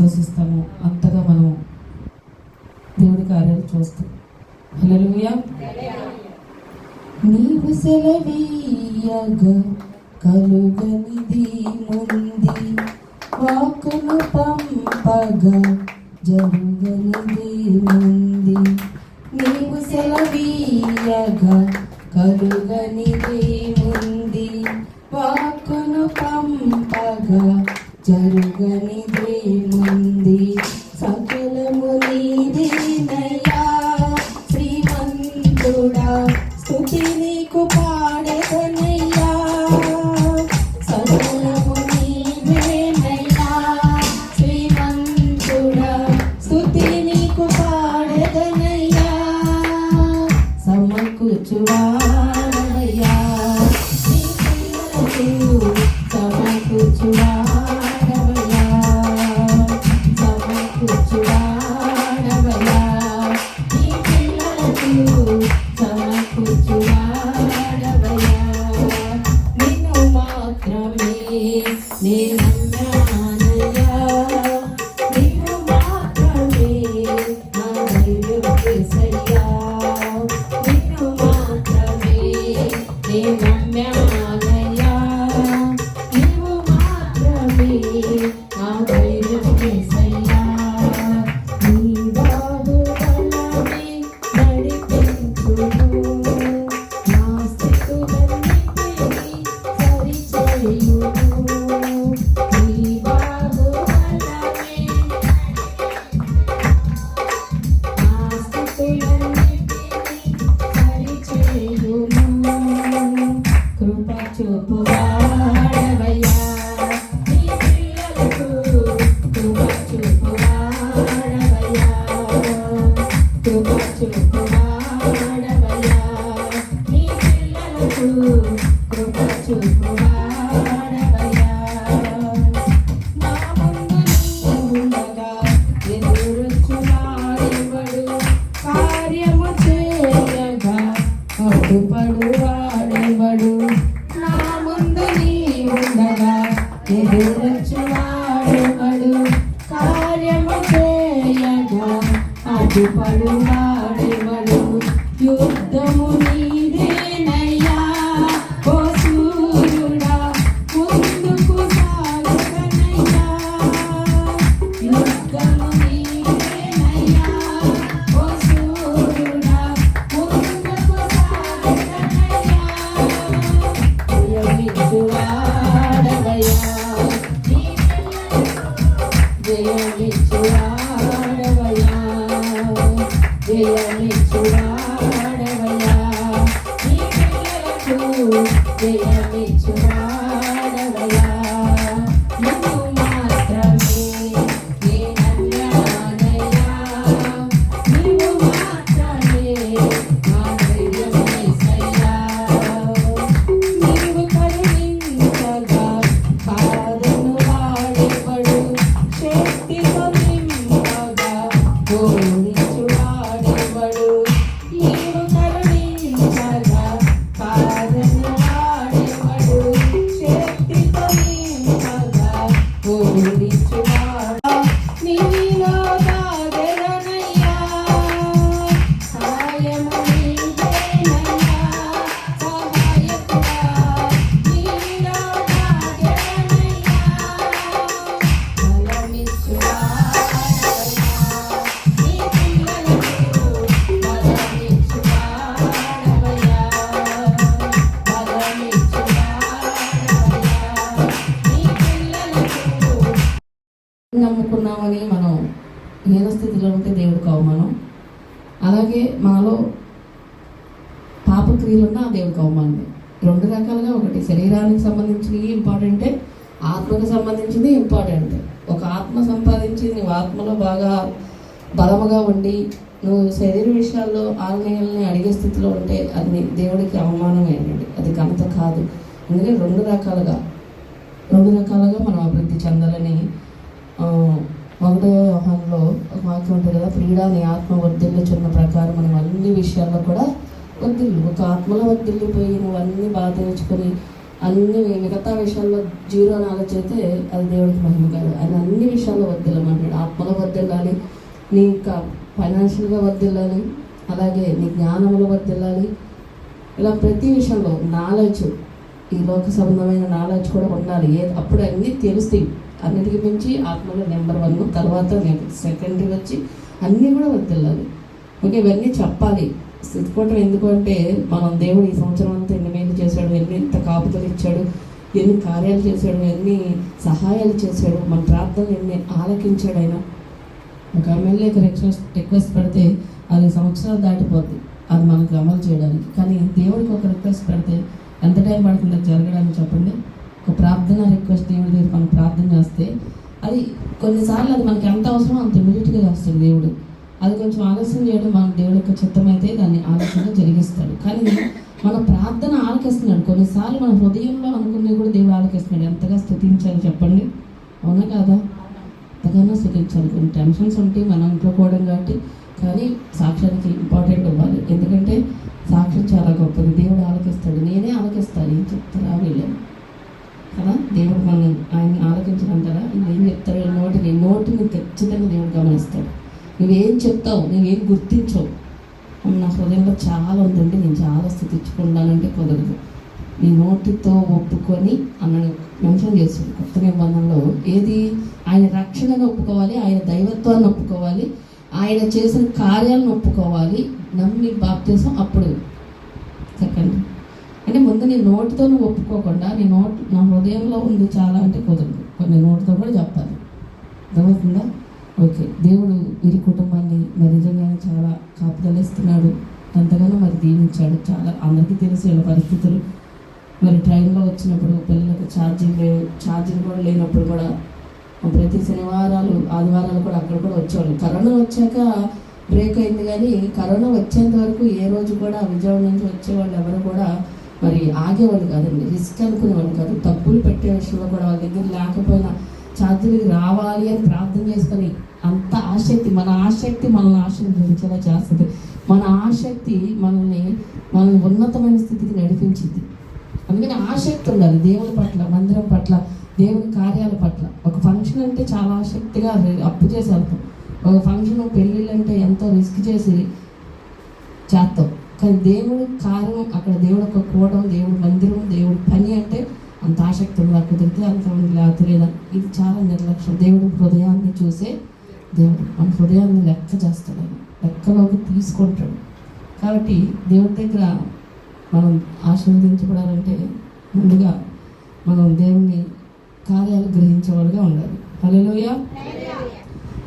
విశ్వసిస్తామో. అంతగా మనం దేవుడి కార్యాలు చూస్తాం. హల్లెలూయా. నీవు సెలవీయగా కలుగనిది ముంది వాకును పంపగా జరుగనిది ముంది. నీవు సెలవీయగా కలుగనిది ముంది వాకును పంపగా జరుగనిది ముంది సకలము నీదే సిగ్గుపడు వాడెవడు నా ముందు నీ ఉండగా ఎదురొచ్చు వాడెవడు కార్యము చేయగా అడ్డుపడు వాడు make you mine. అనుకున్నామని మనం హీన స్థితిలో ఉంటే దేవుడికి అవమానం అలాగే మనలో పాపక్రియలున్నా ఆ దేవుడికి అవమానమే రెండు రకాలుగా ఒకటి శరీరానికి సంబంధించినవి ఇంపార్టెంటే ఆత్మకు సంబంధించింది ఇంపార్టెంట్ ఒక ఆత్మ సంపాదించి నువ్వు ఆత్మలో బాగా బలముగా ఉండి నువ్వు శరీర విషయాల్లో ఆన్లైన్ని అడిగే స్థితిలో ఉంటే అది నీ దేవుడికి అవమానమేనండి అది ఘనత కాదు. అందుకే రెండు రకాలుగా రెండు రకాలుగా మనం అభివృద్ధి చెందాలని ఒకటో వ్యవహారంలో ఒక వాక్యం ఉంటుంది కదా ప్రియుడా నీ ఆత్మ వర్ధిల్లుచున్న ప్రకారం మనం అన్ని విషయాల్లో కూడా వర్ధిల్లు. ఒక ఆత్మలో వర్ధిల్లిపోయి నువ్వు అన్నీ బాగా తెచ్చుకొని అన్ని మిగతా విషయాల్లో జీరో నాలెడ్జ్ అయితే అది దేవుడికి మహిమ కాదు. ఆయన అన్ని విషయాల్లో వద్దిల్లమంటాడు ఆత్మలో వద్దిల్లాలి నీ ఇంకా ఫైనాన్షియల్గా వద్దిల్లాలి అలాగే నీ జ్ఞానంలో వద్దిల్లాలి ఇలా ప్రతి విషయంలో నాలెడ్జ్ ఈ లోక సంబంధమైన నాలెడ్జ్ కూడా ఉండాలి. ఏ అప్పుడు అన్నీ తెలుస్తాయి. అన్నిటికి మించి ఆత్మలో నెంబర్ వన్ తర్వాత సెకండరీ వచ్చి అన్నీ కూడా వదిలాలి ఓకే ఇవన్నీ చెప్పాలి. స్థితికోవటం ఎందుకంటే మనం దేవుడు ఈ సంవత్సరం అంతా ఎన్ని మేలు చేశాడు ఎన్ని ఇంత కాపుతలు ఇచ్చాడు ఎన్ని కార్యాలు చేశాడు ఎన్ని సహాయాలు చేశాడు మన ప్రార్థనలు ఎన్ని ఆలకించాడు ఆయన. ఒక ఎమ్మెల్యేకి రిక్వెస్ట్ రిక్వెస్ట్ పెడితే అది సంవత్సరాలు దాటిపోద్ది. అది మనకు అమలు చేయడానికి. కానీ దేవుడికి ఒక రిక్వెస్ట్ పెడితే ఎంత టైం పడుతుంది? జరగడానికి చెప్పండి. ఒక ప్రార్థన రిక్వెస్ట్ దేవుడి దగ్గర మనం ప్రార్థన చేస్తే అది కొన్నిసార్లు అది మనకి ఎంత అవసరమో అంత ఇమీడియట్గా చేస్తాడు దేవుడు. అది కొంచెం ఆలస్యం చేయడం మన దేవుడి యొక్క చిత్తం అయితే దాన్ని ఆలస్యంగా జరిగిస్తాడు. కానీ మన ప్రార్థన ఆలకిస్తున్నాడు. కొన్నిసార్లు మన హృదయంలో అనుకునే కూడా దేవుడు ఆలకిస్తున్నాడు. ఎంతగా స్థుతించాలి చెప్పండి? అవునా కదా? ఎంతగానో స్థుతించాలి. కొన్ని టెన్షన్స్ ఉంటాయి మనం ఇంట్లో పోవడం కాబట్టి కానీ సాక్ష్యానికి ఇంపార్టెంట్ ఇవ్వాలి. ఎందుకంటే సాక్ష్యం చాలా గొప్పది. దేవుడు ఆలకిస్తాడు. నేనే ఆలకిస్తాను. ఏం చెప్తారా? వీళ్ళు. కదా? దేవుడు మనం ఆయన ఆలకించడంటారా ఏం చెప్తాడు నోటిని నోటిని ఖచ్చితంగా దేవుడు గమనిస్తాడు. నువ్వేం చెప్తావు? నువ్వేం గుర్తించవు. నా హృదయంలో చాలా ఉందంటే నేను చాలా స్థుతించుకుంటానంటే కుదరదు. నీ నోటితో ఒప్పుకొని అన్నని మెన్షన్ చేస్తుంది. కొత్త నిబంధనలో ఏది ఆయన రక్షణను ఒప్పుకోవాలి ఆయన దైవత్వాన్ని ఒప్పుకోవాలి ఆయన చేసిన కార్యాలను ఒప్పుకోవాలి. నమ్మి బాప్తీసం అప్పుడు. చెప్పండి. అంటే ముందు నీ నోటితో నువ్వు ఒప్పుకోకుండా నీ నోట్ నా హృదయంలో ఉంది చాలా అంటే కుదరదు. కొన్ని నోటితో కూడా చెప్పాలి అర్థమవుతుందా? ఓకే. దేవుడు వీరి కుటుంబాన్ని మరి నిజంగానే చాలా కాపుదలిస్తున్నాడు. ఎంతగానో మరి దీవించాడు. చాలా అందరికీ తెలిసి వీళ్ళ పరిస్థితులు. మరి ట్రైన్లో వచ్చినప్పుడు పిల్లలకు ఛార్జింగ్ లేవు. ఛార్జింగ్ కూడా లేనప్పుడు కూడా ప్రతి శనివారాలు ఆదివారాలు కూడా అక్కడ కూడా వచ్చేవాళ్ళు. కరోనా వచ్చాక బ్రేక్ అయింది కానీ కరోనా వచ్చేంత వరకు ఏ రోజు కూడా విజయవాడ నుంచి వచ్చేవాళ్ళు ఎవరు కూడా మరి ఆగేవాళ్ళు కాదండి రిస్క్ అనుకునేవాళ్ళు కాదు. తప్పులు పెట్టే విషయంలో కూడా వాళ్ళ దగ్గర లేకపోయినా ఛార్జీలకు రావాలి అని ప్రార్థన చేసుకొని అంత ఆసక్తి మన ఆసక్తి మనల్ని ఆశీర్వదించేలా చేస్తుంది. మన ఆసక్తి మనల్ని మనల్ని ఉన్నతమైన స్థితికి నడిపించింది. అందుకని ఆసక్తి ఉండాలి దేవుని పట్ల మందిరం పట్ల దేవుని కార్యాల పట్ల. ఒక ఫంక్షన్ అంటే చాలా ఆసక్తిగా అప్పు చేసి వెళ్తాం ఒక ఫంక్షన్ పెళ్ళిళ్ళు అంటే ఎంతో రిస్క్ చేసి చేస్తాం. కానీ దేవుడు కార్యం అక్కడ దేవుడు ఒక కూడం దేవుడు మందిరం దేవుడు పని అంటే అంత ఆసక్తి ఉందా కుదిరితే అంత ఉంది లేకపోతే లేదా ఇది చాలా నిర్లక్ష్యం. దేవుడి హృదయాన్ని చూసే దేవుడు. మన హృదయాన్ని లెక్క చేస్తాడు లెక్కలోకి తీసుకుంటాడు. కాబట్టి దేవుడి దగ్గర మనం ఆశీర్వదించబడాలంటే ముందుగా మనం దేవుని కార్యాలు గ్రహించేవాడుగా ఉండాలి. హలోయ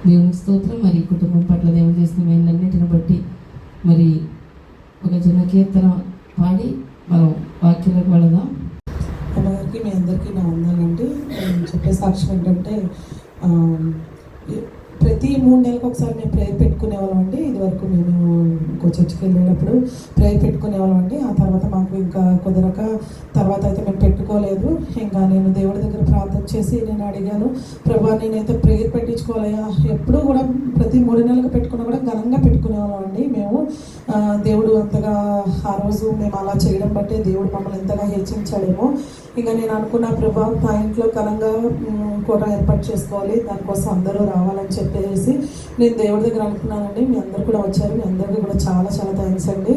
దేవుని స్తోత్రం. మరి కుటుంబం పట్ల దేవుడు చేసిన మేలన్నిటిని బట్టి మరి కీర్తన పాడి మనం వాక్యంలోకి వెళదాం. అమ్మగారికి మీ అందరికీ నా వందనండి నేను చెప్పే సాక్ష్యం ఏంటంటే ప్రతి మూడు నెలలకు ఒకసారి మేము ప్రేయర్ పెట్టుకునే వాళ్ళం అండి. ఇదివరకు మేము ఇంకో చర్చికి వెళ్ళేటప్పుడు ప్రేయర్ పెట్టుకునే వాళ్ళం అండి. ఆ తర్వాత మాకు ఇంకా కుదరక తర్వాత అయితే మేము పెట్టుకోలేదు ఇంకా నేను దేవుడి దగ్గర ప్రార్థన చేసి నేను అడిగాను ప్రభా నేనైతే ప్రేయర్ పెట్టించుకోవాలయ్యా ఎప్పుడూ కూడా ప్రతి మూడు నెలలకు పెట్టుకున్నా కూడా ఘనంగా పెట్టుకునేవాళ్ళండి అండి. మేము దేవుడు అంతగా ఆ రోజు మేము అలా చేయడం బట్టే దేవుడు మమ్మల్ని ఎంతగా హెచ్చించాడేమో. ఇంకా నేను అనుకున్న ప్రభా మా ఇంట్లో ఘనంగా కూడా ఏర్పాటు చేసుకోవాలి. దానికోసం అందరూ రావాలని చెప్పేసి నేను దేవుడి దగ్గర అనుకున్నానండి. మీ అందరు కూడా వచ్చారు. మీ అందరికీ కూడా చాలా చాలా థ్యాంక్స్ అండి.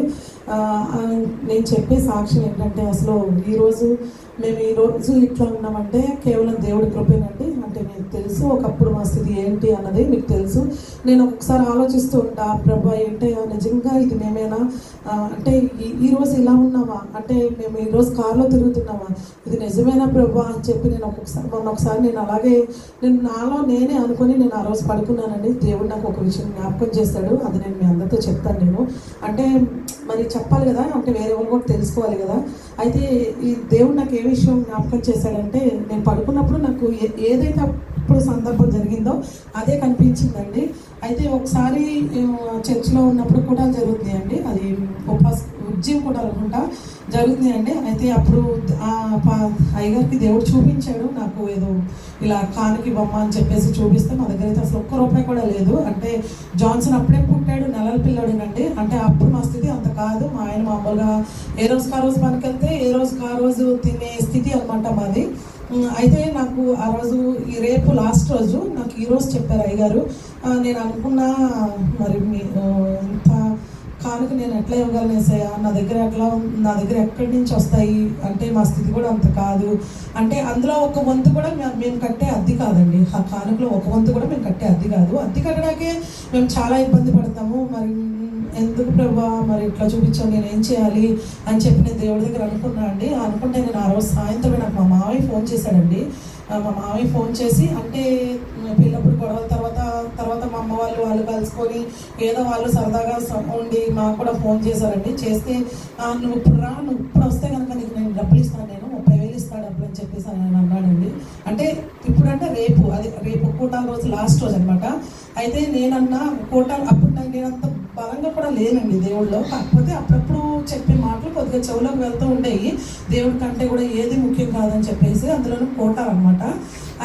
నేను చెప్పే సాక్ష్యం ఏంటంటే అసలు ఈరోజు మేము ఈ రోజు ఇట్లా ఉన్నామంటే కేవలం దేవుడి కృపేనండి. అంటే మీకు తెలుసు ఒకప్పుడు మా స్థితి ఏంటి అన్నది మీకు తెలుసు. నేను ఒకసారి ఆలోచిస్తూ ఉంటా ప్రభా ఏంటే నిజంగా ఇది మేమేనా? అంటే ఈరోజు ఇలా ఉన్నామా? అంటే మేము ఈరోజు కారులో తిరుగుతున్నామా? ఇది నిజమేనా ప్రభా? అని చెప్పి నేను ఒక్కొక్కసారి మొన్న ఒకసారి నేను అలాగే నేను నాలో నేనే అనుకొని నేను ఆ రోజు పడుకున్నానండి. దేవుడు నాకు ఒక విషయం జ్ఞాపకం చేస్తాడు. అది నేను మీ అందరితో చెప్తాను నేను. అంటే మరి చెప్పాలి కదా అంటే వేరే వాళ్ళు కూడా తెలుసుకోవాలి కదా. అయితే ఈ దేవుడు నాకు ఏ విషయం జ్ఞాపకం చేశాడంటే నేను పడుకున్నప్పుడు నాకు ఏ- ఏదైతే అప్పుడు సందర్భం జరిగిందో అదే కనిపించిందండి. అయితే ఒకసారి చర్చిలో ఉన్నప్పుడు కూడా జరుగుతుంది అండి అది ఉపవాస ఉజ్జీం కూడా అనుకుంటా జరుగుతుంది అండి అయితే అప్పుడు అయ్యగారికి దేవుడు చూపించాడు. నాకు ఏదో ఇలా కానుకి బొమ్మ అని చెప్పేసి చూపిస్తే మా దగ్గర అయితే అసలు ఒక్క రూపాయి కూడా లేదు. అంటే జాన్సన్ అప్పుడే పుట్టాడు నెలల పిల్లడేనండి అంటే అప్పుడు మా స్థితి అంత కాదు. మా ఆయన మామూలుగా ఏ రోజుకి ఆ రోజు పనికెళ్తే ఏ రోజుకి ఆ రోజు తినే స్థితి అనమాట మాది. అయితే నాకు ఆ రోజు ఈ రేపు లాస్ట్ రోజు నాకు ఈ రోజు చెప్పారు అయ్యగారు. నేను అనుకున్నా మరి మీ ఇంత కానుక నేను ఎట్లా ఇవ్వగలను ఏసయ్యా? నా దగ్గర ఎట్లా నా దగ్గర ఎక్కడి నుంచి వస్తాయి? అంటే మా స్థితి కూడా అంత కాదు. అంటే అందులో ఒక వంతు కూడా మేము కట్టే అద్దె కాదండి. ఆ కానుకలో ఒక వంతు కూడా మేము కట్టే అద్దె కాదు. అద్దె కట్టడాకే మేము చాలా ఇబ్బంది పడతాము. మరి ఎందుకు ప్రభా? మరి ఇట్లా చూపించావు? నేను ఏం చేయాలి? అని చెప్పి నేను దేవుడి దగ్గర అనుకున్నా అండి. అనుకుంటే నేను ఆ రోజు సాయంత్రం నాకు మా మామయ్య ఫోన్ చేశాడండి. మా మామయ్య ఫోన్ చేసి అంటే పిల్లప్పుడు గొడవల తర్వాత తర్వాత మా అమ్మ వాళ్ళు వాళ్ళు కలుసుకొని ఏదో వాళ్ళు సరదాగా స- ఉండి మాకు కూడా ఫోన్ చేశారండి. చేస్తే నువ్వు ఇప్పుడు రా నువ్వు ఇప్పుడు వస్తే కనుక నీకు నేను డబ్బులు ఇస్తాను నేను ముప్పై వేలు ఇస్తాను డబ్బులు అని చెప్పేసి ఆయన అన్నాడండి. అంటే ఇప్పుడంటే రేపు అది రేపు కూటాల రోజు లాస్ట్ రోజు అనమాట అయితే నేనన్నా కూటాలు అప్పుడు నాకు నేను అంత బలంగా కూడా లేనండి దేవుళ్ళు కాకపోతే అప్పుడప్పుడు చెప్పే మాటలు కొద్దిగా చెవులోకి వెళ్తూ ఉండేవి. దేవుడి కంటే కూడా ఏది ముఖ్యం కాదని చెప్పేసి అందులోనూ కోటాలన్నమాట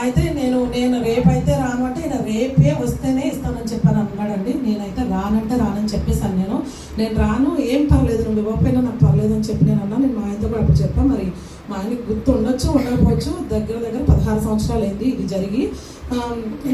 అయితే నేను నేను రేపైతే రాను అంటే ఈయన రేపే వస్తేనే ఇస్తానని చెప్పాను అన్నాడండి. నేనైతే రానంటే రానని చెప్పేసాను నేను. నేను రాను ఏం పర్లేదు నువ్వు ఇవ్వకపోయినా నాకు పర్లేదు అని చెప్పి నేను అన్నా. నేను మా ఆయనతో కూడా అప్పుడు చెప్పాను మరి మా ఆయనకి గుర్తు ఉండొచ్చు ఉండకపోవచ్చు దగ్గర దగ్గర పదహారు సంవత్సరాలు అయింది ఇది జరిగి.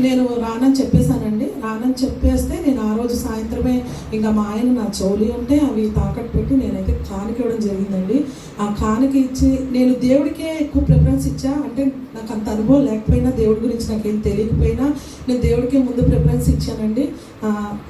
నేను రానని చెప్పేశానండి. రానని చెప్పేస్తే నేను ఆ రోజు సాయంత్రమే ఇంకా మా ఆయన నా చౌలి ఉంటే అవి తాకట్టు పెట్టి నేనైతే కానుక ఇవ్వడం జరిగిందండి. ఆ కానుక ఇచ్చి నేను దేవుడికే ఎక్కువ ప్రిఫరెన్స్ ఇచ్చా. అంటే నాకు అంత అనుభవం లేకపోయినా దేవుడి గురించి నాకేం తెలియకపోయినా నేను దేవుడికే ముందు ప్రిఫరెన్స్ ఇచ్చానండి.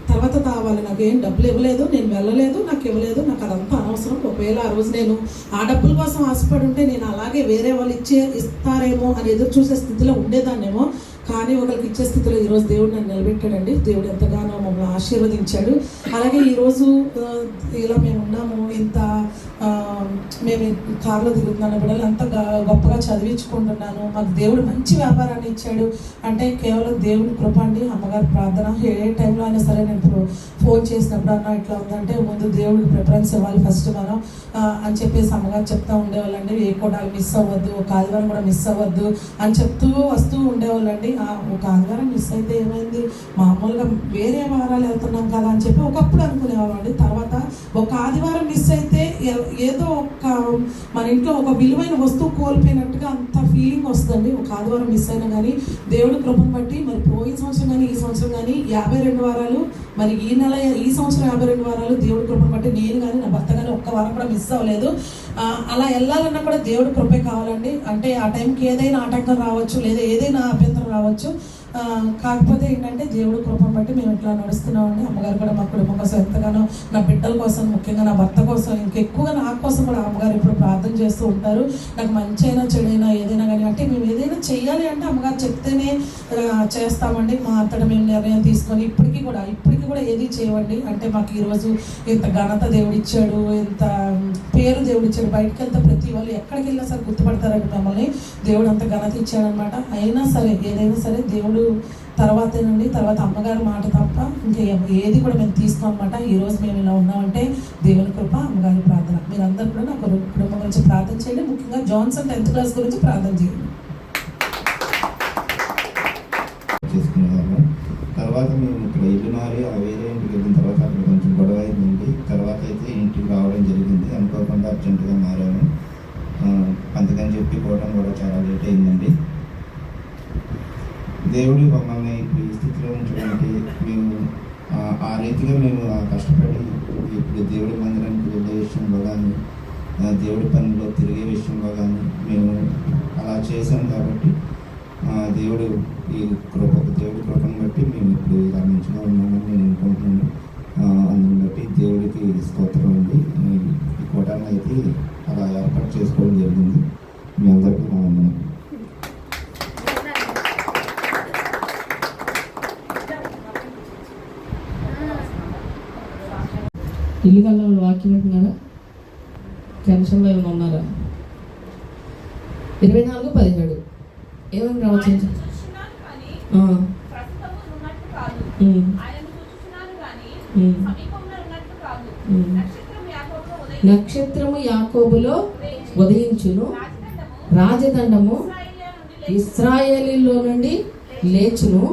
తర్వాత తావాలి నాకు ఏం డబ్బులు ఇవ్వలేదు నేను వెళ్ళలేదు నాకు ఇవ్వలేదు. నాకు అదంతా అనవసరం. ఒకవేళ ఆ రోజు నేను ఆ డబ్బుల కోసం ఆశపడి ఉంటే నేను అలాగే వేరే వాళ్ళు ఇచ్చే ఇస్తారేమో అని ఎదురు చూసే స్థితిలో ఉండేదాన్నేమో. కానీ ఒకరికి ఇచ్చే స్థితిలో ఈరోజు దేవుడు నన్ను నిలబెట్టాడండి. దేవుడు ఎంతగానో మమ్మల్ని ఆశీర్వదించాడు. అలాగే ఈరోజు ఇలా మేము ఉన్నాము. ఇంత మేము కారులో తిరుగుతున్నాను బిడ్డలు అంత గ- గొప్పగా చదివించుకుంటున్నాను. మాకు దేవుడు మంచి వ్యాపారాన్ని ఇచ్చాడు. అంటే కేవలం దేవుడి కృప అండి అమ్మగారి ప్రార్థన. ఏ టైంలో అయినా సరే నేను ఇప్పుడు ఫోన్ చేసినప్పుడు అన్న ఇట్లా ఉందంటే ముందు దేవుడికి ప్రిఫరెన్స్ ఇవ్వాలి ఫస్ట్ మనం. అని చెప్పేసి అమ్మగారు చెప్తా ఉండేవాళ్ళండి. ఏ కూడా మిస్ అవ్వద్దు ఒక ఆదివారం కూడా మిస్ అవ్వద్దు అని చెప్తూ వస్తూ ఉండేవాళ్ళండి. ఒక ఆదివారం మిస్ అయితే ఏమైంది? మామూలుగా వేరే వారాలు వెళ్తున్నాం కదా అని చెప్పి ఒకప్పుడు అనుకునేవాళ్ళండి తర్వాత ఒక ఆదివారం మిస్ అయితే ఏదో ఒక మన ఇంట్లో ఒక విలువైన వస్తువు కోల్పోయినట్టుగా అంత ఫీలింగ్ వస్తుంది ఒక ఆదివారం మిస్ అయినా కానీ దేవుడి కృపను బట్టి మరి పోయిన సంవత్సరం కానీ ఈ సంవత్సరం కానీ యాభై రెండు వారాలు మరి ఈ నెల ఈ సంవత్సరం యాభై రెండు వారాలు దేవుడి కృపను బట్టి నేను కానీ నా భర్త కానీ ఒక్క వారం కూడా మిస్ అవ్వలేదు. అలా వెళ్ళాలన్నా కూడా దేవుడి కృపే కావాలండి. అంటే ఆ టైంకి ఏదైనా ఆటంకం రావచ్చు లేదా ఏదైనా అభ్యంతరం రావచ్చు. కాకపోతే ఏంటంటే దేవుడు కృపను బట్టి మేము ఇట్లా నడుస్తున్నామండి. అమ్మగారు కూడా మా కుటుంబం కోసం ఎంతగానో నా బిడ్డల కోసం ముఖ్యంగా నా భర్త కోసం ఇంకెక్కువగా నా కోసం కూడా అమ్మగారు ఇప్పుడు ప్రార్థన చేస్తూ ఉంటారు. నాకు మంచి అయినా చెడైనా ఏదైనా కానీ అంటే మేము ఏదైనా చేయాలి అంటే అమ్మగారు చెప్తేనే చేస్తామండి. మా అంతటా మేము నిర్ణయం తీసుకొని ఇప్పటికీ కూడా ఇప్పటికీ కూడా ఏది చేయవండి. అంటే మాకు ఈరోజు ఇంత ఘనత దేవుడిచ్చాడు ఎంత ఇంత పేరు దేవుడిచ్చాడు బయటకు వెళ్తే ప్రతి వాళ్ళు ఎక్కడికి వెళ్ళినా సరే గుర్తుపడతారండి మమ్మల్ని. దేవుడు అంత ఘనత ఇచ్చాడనమాట అయినా సరే ఏదైనా సరే దేవుడు తర్వాతేనండి తర్వాత అమ్మగారి మాట తప్ప ఇంకా ఏది కూడా మేము తీసుకోమన్నమాట అనమాట ఈరోజు మేము ఇలా ఉన్నామంటే దేవుని కృప అమ్మగారి ప్రార్థన. మీరందరూ కూడా నా కుటుంబం గురించి ప్రార్థన చేయండి. ముఖ్యంగా జాన్సన్ టెన్త్ క్లాస్ గురించి ప్రార్థన చేయండి. తర్వాత మేము ఇక్కడ ఇల్లు మారి ఆ వేరే ఇంటికి వెళ్ళిన తర్వాత అక్కడ కొంచెం గొడవ అయిందండి. తర్వాత అయితే ఇంటికి రావడం జరిగింది. అనుకోకుండా అర్జెంటుగా మారాము. అందుకని చెప్పి పోవడం కూడా చాలా లేట్ అయిందండి. దేవుడు మమ్మల్ని ఈ స్థితిలో ఉంచడానికి మేము ఆ, రీతిగా మేము కష్టపడి ఇప్పుడు దేవుడు ఇల్లు కల్లా వాళ్ళు వాక్యం వింటున్నారా టెన్షన్లో ఏమైనా ఉన్నారా? ఇరవై నాలుగు పదిహేడు. ఏమని ప్రవచించ నక్షత్రము యాకోబులో ఉదయించును. రాజదండము ఇస్రాయేలీలో నుండి లేచును.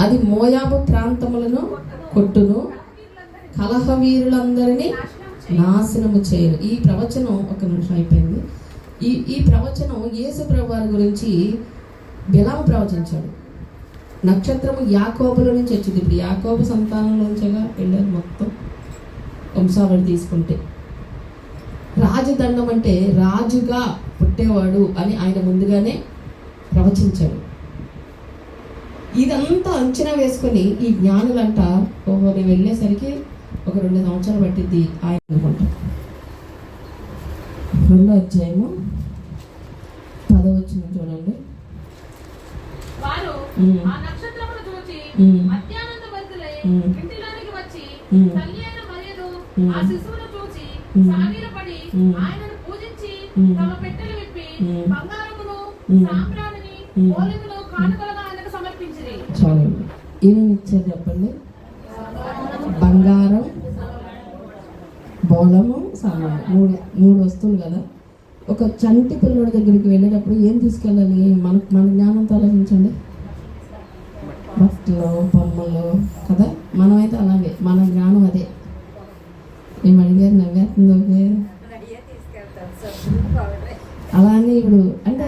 అది మోయాబు ప్రాంతములను ప్రాంతములను కొట్టును కలహవీరులందరినీ నాశనము చేయను ఈ ప్రవచనం ఒక నిమిషం అయిపోయింది. ఈ ఈ ప్రవచనం యేసు ప్రభువారి గురించి బిలాము ప్రవచించాడు. నక్షత్రము యాకోబుల నుంచి వచ్చింది. ఇప్పుడు యాకోబు సంతానంలోంచగా వెళ్ళారు మొత్తం వంశావళి తీసుకుంటే. రాజదండం అంటే రాజుగా పుట్టేవాడు అని ఆయన ముందుగానే ప్రవచించాడు. ఇదంతా అంచనా వేసుకొని ఈ జ్ఞానులంట ఓహో నేను వెళ్ళేసరికి ఒక రెండు సంవత్సరాలు పట్టిద్ది ఆయన అనుకుంటా రెండో అధ్యాయము పదో వచ్చిన చూడండి. చాలండి. ఏమేమి ఇచ్చారు చెప్పండి? బంగారం బోళము సామాను. మూడు మూడు వస్తువులు కదా. ఒక చంటి పిల్లడి దగ్గరికి వెళ్ళేటప్పుడు ఏం తీసుకెళ్ళాలి? మన మన జ్ఞానంతో ఆలోచించండి. బట్టలు బొమ్మలు కదా? మనమైతే అలాగే మన జ్ఞానం అదే. ఏం అడిగారు? నవ్వేస్తుంది ఓకే అలా అని ఇప్పుడు అంటే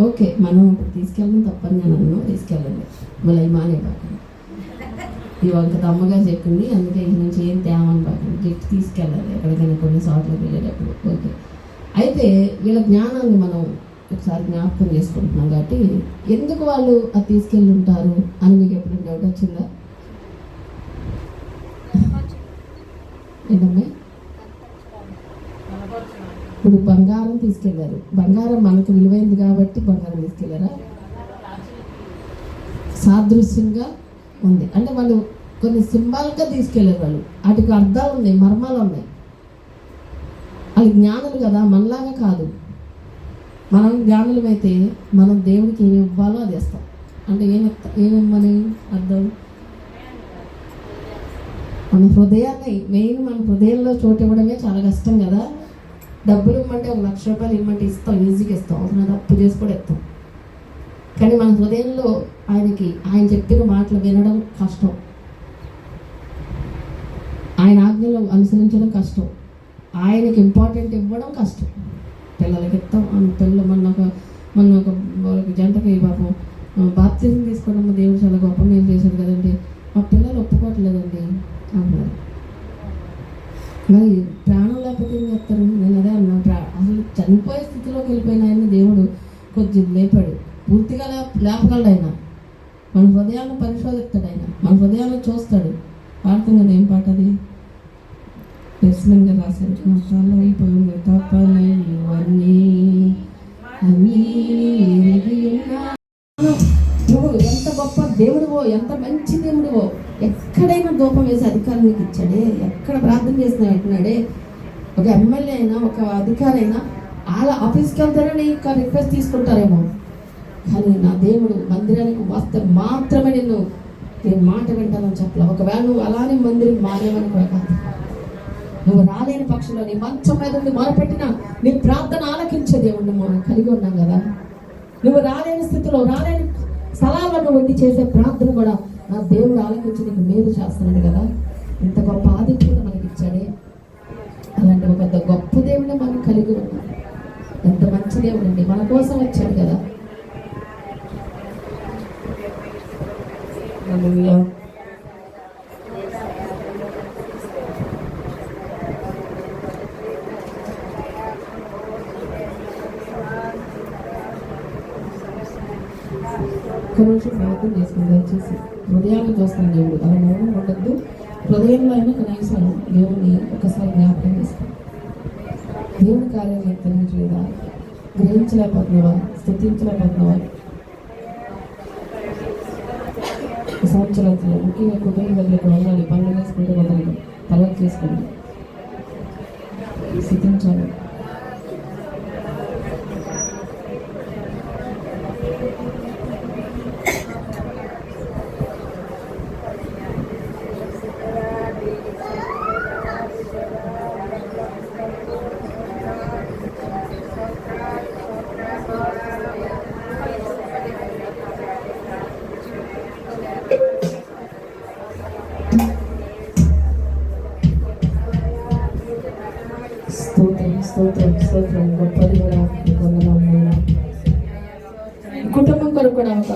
ఓకే మనం ఇప్పుడు తీసుకెళ్ళడం తప్పని నేను అన్నాను తీసుకెళ్ళండి. మళ్ళీ మానే ఇవాళ ఈ అమ్మగా చెప్పింది అందుకే ఇక నుంచి ఏం తేమని బాకండి గిఫ్ట్ తీసుకెళ్ళాలి ఎక్కడికైనా కొన్ని సార్లకు వెళ్ళేటప్పుడు. ఓకే. అయితే వీళ్ళ జ్ఞానాన్ని మనం ఒకసారి జ్ఞాపకం చేసుకుంటున్నాం కాబట్టి ఎందుకు వాళ్ళు అది తీసుకెళ్ళి ఉంటారు అని మీకు ఎప్పుడైనా డౌట్ వచ్చిందా? ఏంటమ్మా? ఇప్పుడు బంగారం తీసుకెళ్ళారు బంగారం మనకు విలువైంది కాబట్టి బంగారం తీసుకెళ్ళారా సాదృశ్యంగా ఉంది. అంటే వాళ్ళు కొన్ని సింబాల్గా తీసుకెళ్ళారు వాళ్ళు వాటికి అర్థాలు ఉన్నాయి మర్మాలు ఉన్నాయి. వాళ్ళు జ్ఞానులు కదా మనలాగా కాదు. మనం జ్ఞానులమైతే మనం దేవుడికి ఏమి ఇవ్వాలో అది ఇస్తాం అంటే ఏమి ఏమిమ్మని అర్థం? మన హృదయాన్ని మెయిన్ మన హృదయంలో చోటు ఇవ్వడమే చాలా కష్టం కదా. డబ్బులు ఇమ్మంటే ఒక లక్ష రూపాయలు ఇమ్మంటే ఇస్తాం ఈజీగా ఇస్తాం. అవసరం అప్పు చేసి కూడా ఇస్తాం. కానీ మన హృదయంలో ఆయనకి ఆయన చెప్పిన మాటలు వినడం కష్టం. ఆయన ఆజ్ఞలు అనుసరించడం కష్టం. ఆయనకి ఇంపార్టెంట్ ఇవ్వడం కష్టం. పిల్లలకి ఇస్తాం పిల్లలు మొన్న ఒక మొన్న ఒక జంటకి పాపం బాప్తిజం తీసుకోవడం దేవుడు ఎక్కడ ప్రార్థన చేసినా అంటున్నాడే ఒక ఎమ్మెల్యే అయినా ఒక అధికారి అయినా వాళ్ళ ఆఫీస్కి వెళ్తారని ఇంకా రిక్వెస్ట్ తీసుకుంటారేమో. కానీ నా దేవుడు మందిరానికి వస్తే మాత్రమే నిన్ను నేను మాట వింటానని చెప్పలే. ఒకవేళ నువ్వు అలానే మందిరం మారేవని కూడా కాదు. నువ్వు రాలేని పక్షంలో నీ మంచం మీద ఉండి మొరపెట్టిన నీ ప్రార్థన ఆలకించే దేవుడిని మనం కలిగి ఉన్నాం కదా. నువ్వు రాలేని స్థితిలో రాలేని స్థలాలను వండి చేసే ప్రార్థన కూడా నా దేవుడు ఆలకించి నీకు మేలు చేస్తున్నాడు కదా. ఇంత గొప్ప ఆదిత్యుడు మనకి ఇచ్చాడే. అలాంటి ఒక గొప్ప దేవుడిని మనం కలిగి ఉన్నాం. ఎంత మంచి దేవుడు అండి. మన కోసం వచ్చాడు కదా. నిమిషం ప్రార్థన చేసుకుని దయచేసి హృదయాన్ని చూస్తాను దేవుడు. అలా మౌనం ఉండద్దు హృదయంలో అయినా కనీసం దేవుడిని ఒకసారి జ్ఞాపకం చేస్తాను. దేవుడి కార్యాలు ఎత్తరించలేదా గ్రహించలేకపోతున్నావా? స్థుతించలేకపోతున్నావా? సంవత్సరాలు ముఖ్యంగా కుటుంబ దగ్గరకు వెళ్ళాలి పనులు చేసుకుంటే వదలదు తలకి చేసుకోండి స్థితించాలి. స్తోత్రం స్తోత్రం స్తోత్రం. గొప్పది కూడా కుటుంబం కొరకు కూడా ఒక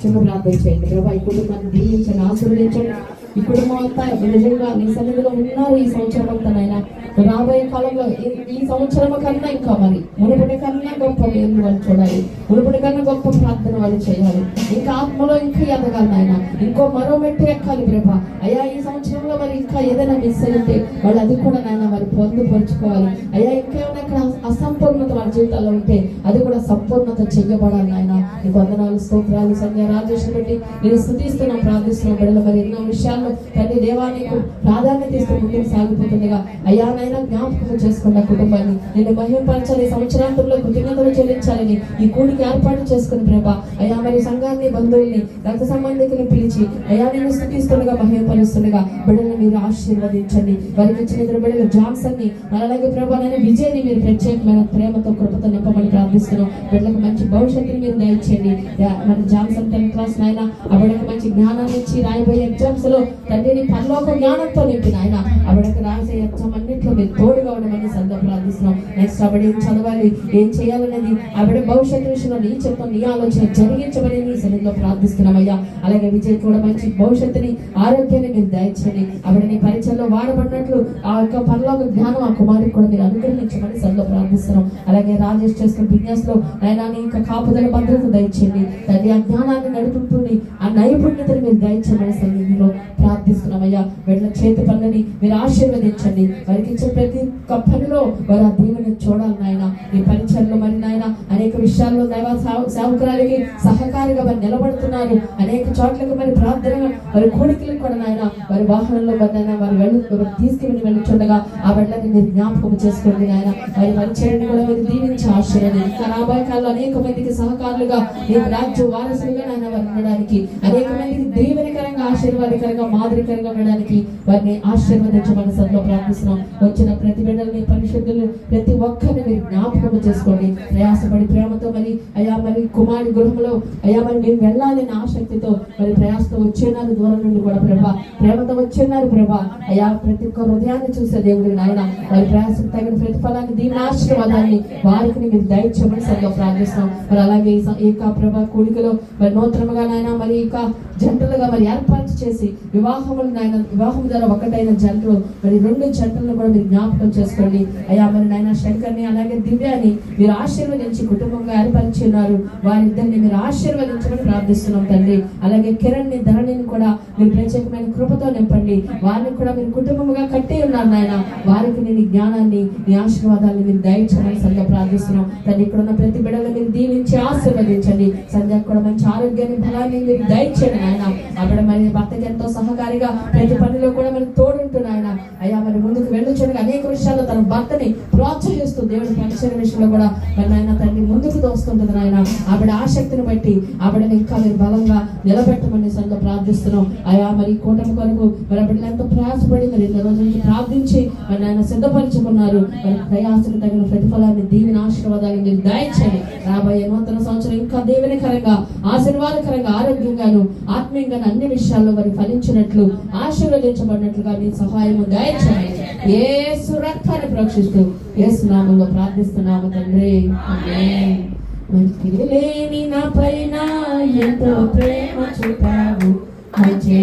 చిన్న ప్రార్థన చేయండి. ప్రభా ఈ కుటుంబాన్ని దీవించండి ఆశీర్వదించండి. ఈ కుటుంబం అంతా నిజంగా నీ సన్నిధిలో ఉన్నారు ఈ సంవత్సరం అంతా నాయన. రాబోయే కాలంలో ఈ- సంవత్సరం కన్నా ఇంకా మరి మునుపటి కన్నా గొప్ప మేలు వాళ్ళు చూడాలి. మునుపటి కన్నా గొప్ప ప్రార్థన వాళ్ళు చేయాలి. ఇంకా ఆత్మలో ఇంకా ఎదగాలి నాయన. ఇంకో మరో మెట్టు ఎక్కాలి ప్రభా. అయ్యా ఈ సంవత్సరంలో మరి ఇంకా ఏదైనా మిస్ అయితే వాళ్ళు అది కూడా నాయన మరి పొందుపరుచుకోవాలి. అయ్యా ఇంకేమైనా ఇక్కడ అసంపూర్ణత వాళ్ళ జీవితాల్లో ఉంటే అది కూడా సంపూర్ణత చెయ్యబడాలి నాయన. నీకు వందనాలు స్తోత్రాలు సంధ్య రాజేష్ రెడ్డి నేను స్థుతిస్తున్నాం ప్రార్థిస్తున్నాం బిడ్డలు. మరి ఎన్నో విషయాల్లో తండ్రి దేవానికి ప్రాధాన్యత ఇస్తూ ముందుకు సాగిపోతుందిగా. అయ్యా నాయన జ్ఞాపకం చేసుకున్న కుటుంబాన్ని నేను మహిమపరచాలి సంవత్సరాంతంలో కృతజ్ఞతలు చెల్లించాలని ఈ కూడికి ఏర్పాటు చేసుకుని ప్రభా. అయ్యా మరి సంఘాన్ని బంధువుల్ని రక్త సంబంధికుని పిలిచి అయ్యా నేను స్థుతిస్తుండగా మహిమపరుస్తుండగా బిడ్డలను మీరు ఆశీర్వదించండి. వారికి ఇచ్చిన ఇద్దరు బిడ్డలు జాన్సన్ని అలాగే ప్రభా నేను విజయ్ని మీరు ప్రత్యేకమైన ప్రేమతో కృపతో నింపమని ప్రార్థిస్తున్నాం. బిడ్డలకు మంచి భవిష్యత్తుని మీరు దయచేయండి. మన మరి జాన్సన్ టెన్త్ క్లాస్ నాయన ఆ బిడ్డకు మంచి జ్ఞానాన్ని ఇచ్చి రాయబోయే ఎగ్జామ్స్లో తండ్రిని పరలోక జ్ఞానంతో నింపిన ఆయన ఆ బిడ్డకు రాసే ఎగ్జామ్ అన్నింటిలో మీరు తోడుగా ఉండమని సందో ప్రార్థిస్తున్నాం. నెక్స్ట్ ఆవిడ ఏం చదవాలి. ఏం చేయాలనేది? ఆవిడ భవిష్యత్తు విషయంలో నీ చెప్తాం నీ ఆలోచన జరిగించమని నీ సన్నిధిలో ప్రార్థిస్తున్నాం అయ్యా. అలాగే విజయ్ కూడా మంచి భవిష్యత్తుని ఆరోగ్యాన్ని మీరు దయచేయండి. ఆవిడ నీ పరిచయంలో వాడబడినట్లు ఆ యొక్క పరలోక జ్ఞానం ఆ కుమారుడికి కూడా మీరు అనుగ్రహించమని సరిలో ప్రార్థిస్తున్నాం. అలాగే రాజేష్ చేస్తున్న బిజినెస్లో నైనా నీ యొక్క కాపుదల భద్రత దయచేయండి. తల్లి ఆ జ్ఞానాన్ని నడుపుతూని ఆ నైపుణ్యతను మీరు దయచేయమని సన్నిధిలో ప్రార్థిస్తున్నాం అయ్యా. వీళ్ళ చేతి పనులని మీరు ఆశీర్వదించండి. వారికి నడిచే ప్రతి ఒక్క పనిలో వారు ఆ దేవుని చూడాలి నాయన. ఈ పరిచయంలో మరి నాయన అనేక విషయాల్లో దైవ సేవకురాలకి సహకారిగా మరి నిలబడుతున్నారు. అనేక చోట్లకు మరి ప్రార్థన వారి కోరికలకు కూడా నాయన వారి వాహనంలో మరి నాయన వారి వెళ్ళి తీసుకుని వెళ్ళుచుండగా ఆ వెళ్ళని మీరు జ్ఞాపకం చేసుకోండి నాయన. వారి పరిచయాన్ని కూడా మీరు దీవించి ఆశ్చర్యం ఇంకా రాబోయే కాలంలో అనేక మందికి సహకారులుగా మీ రాజ్య వారసులుగా నాయన వారు ఉండడానికి అనేక మందికి దీవెనకరంగా ఆశీర్వాదకరంగా మాదిరికరంగా ఉండడానికి వారిని ఆశీర్వదించమని సంతో ప్రార్థిస్తున్నాం. వచ్చిన ప్రతి బిడ్డల్ని పరిశుద్ధులు ప్రతి ఒక్కరిని మీరు జ్ఞాపకం చేసుకోండి. ప్రయాసపడి ప్రేమతో మరి అయ్యా మరి కుమారి గృహంలో అయ్యా మరి మేము వెళ్ళాలని ఆసక్తితో మరి ప్రయాసతో వచ్చేనారు దూరం నుండి కూడా ప్రభా. ప్రేమతో వచ్చేనారు ప్రభా. అయ్యా ప్రతి ఒక్క హృదయాన్ని చూసే దేవుడి నాయన. వారి ప్రయాసం తగిన ప్రతిఫలాన్ని దీని ఆశీర్వాదాన్ని వారికి మీరు దయచేయమని సరిగ్గా ప్రార్థిస్తాం మరి అలాగే ఈ ప్రభా కూడికలో మరి నూతనముగా నాయన మరి ఇక జంటలుగా మరి ఏర్పాటు చేసి వివాహములు నాయన వివాహం ద్వారా ఒకటైన జంటలు మరి రెండు జంటలను కూడా మీరు జ్ఞాపకం చేసుకోండి. అయ్యా మరి నాయన శంకర్ని అలాగే దివ్యాని మీరు ఆశీర్వదించి కుటుంబంగా ఏర్పరిచి ఉన్నారు. వారిద్దరిని మీరు ఆశీర్వదించమని ప్రార్థిస్తున్నాం తండ్రి. అలాగే కిరణ్ని ధరణిని కూడా మీరు ప్రత్యేకమైన కృపతో నింపండి. వారిని కూడా మీరు కుటుంబంగా కట్టి ఉన్నారు నాయన. వారికి నేను జ్ఞానాన్ని నీ ఆశీర్వాదాన్ని మీరు దయచేయమని సంధ్య ప్రార్థిస్తున్నాం. తండ్రి ఇక్కడ ఉన్న ప్రతి బిడ్డలు మీరు దీవించి ఆశీర్వదించండి. సంధ్యకు కూడా మంచి ఆరోగ్యాన్ని బలాన్ని మీరు దయచేయండి నాయన. అక్కడ మరి భర్తకి ఎంతో సహకారిగా ప్రతి పనిలో కూడా మరి తోడుంటున్నాయన అయ్యా మరి ముందుకు తండ్రి అనేక విషయాల్లో తన భర్తని ప్రోత్సహిస్తూ దేవుడి పరిచయ విషయంలో కూడా మరి నాయన తండ్రి ముందుకు దోస్తుంటుంది నాయన. ఆవిడ ఆసక్తిని బట్టి ఆవిడని ఇంకా మీరు బలంగా నిలబెట్టమని సంగ ప్రార్థిస్తున్నాం. అయా మరి కూటమి కొరకు మరి ఆవిడని ఎంతో ప్రయాసపడి మరి రోజుల నుంచి ప్రార్థించి మరి నాయన సిద్ధపరచుకున్నారు. మరి ప్రయాసకు తగిన ప్రతిఫలాన్ని దీవిని ఆశీర్వాదాన్ని మీరు దయచేయండి. రాబోయే నూతన సంవత్సరం ఇంకా దీవెనకరంగా ఆశీర్వాదకరంగా ఆరోగ్యంగాను ఆత్మీయంగాను అన్ని విషయాల్లో మరి ఫలించినట్లు ఆశీర్వదించబడినట్లుగా మీ సహాయము దయచేయండి. ఏ రక్తాన్ని ప్రోక్షిస్తూ ఏసు నామంలో ప్రార్థిస్తున్నాము తండ్రి. మంచి లేని నా పైన ఎంతో ప్రేమ చూపావు. మంచి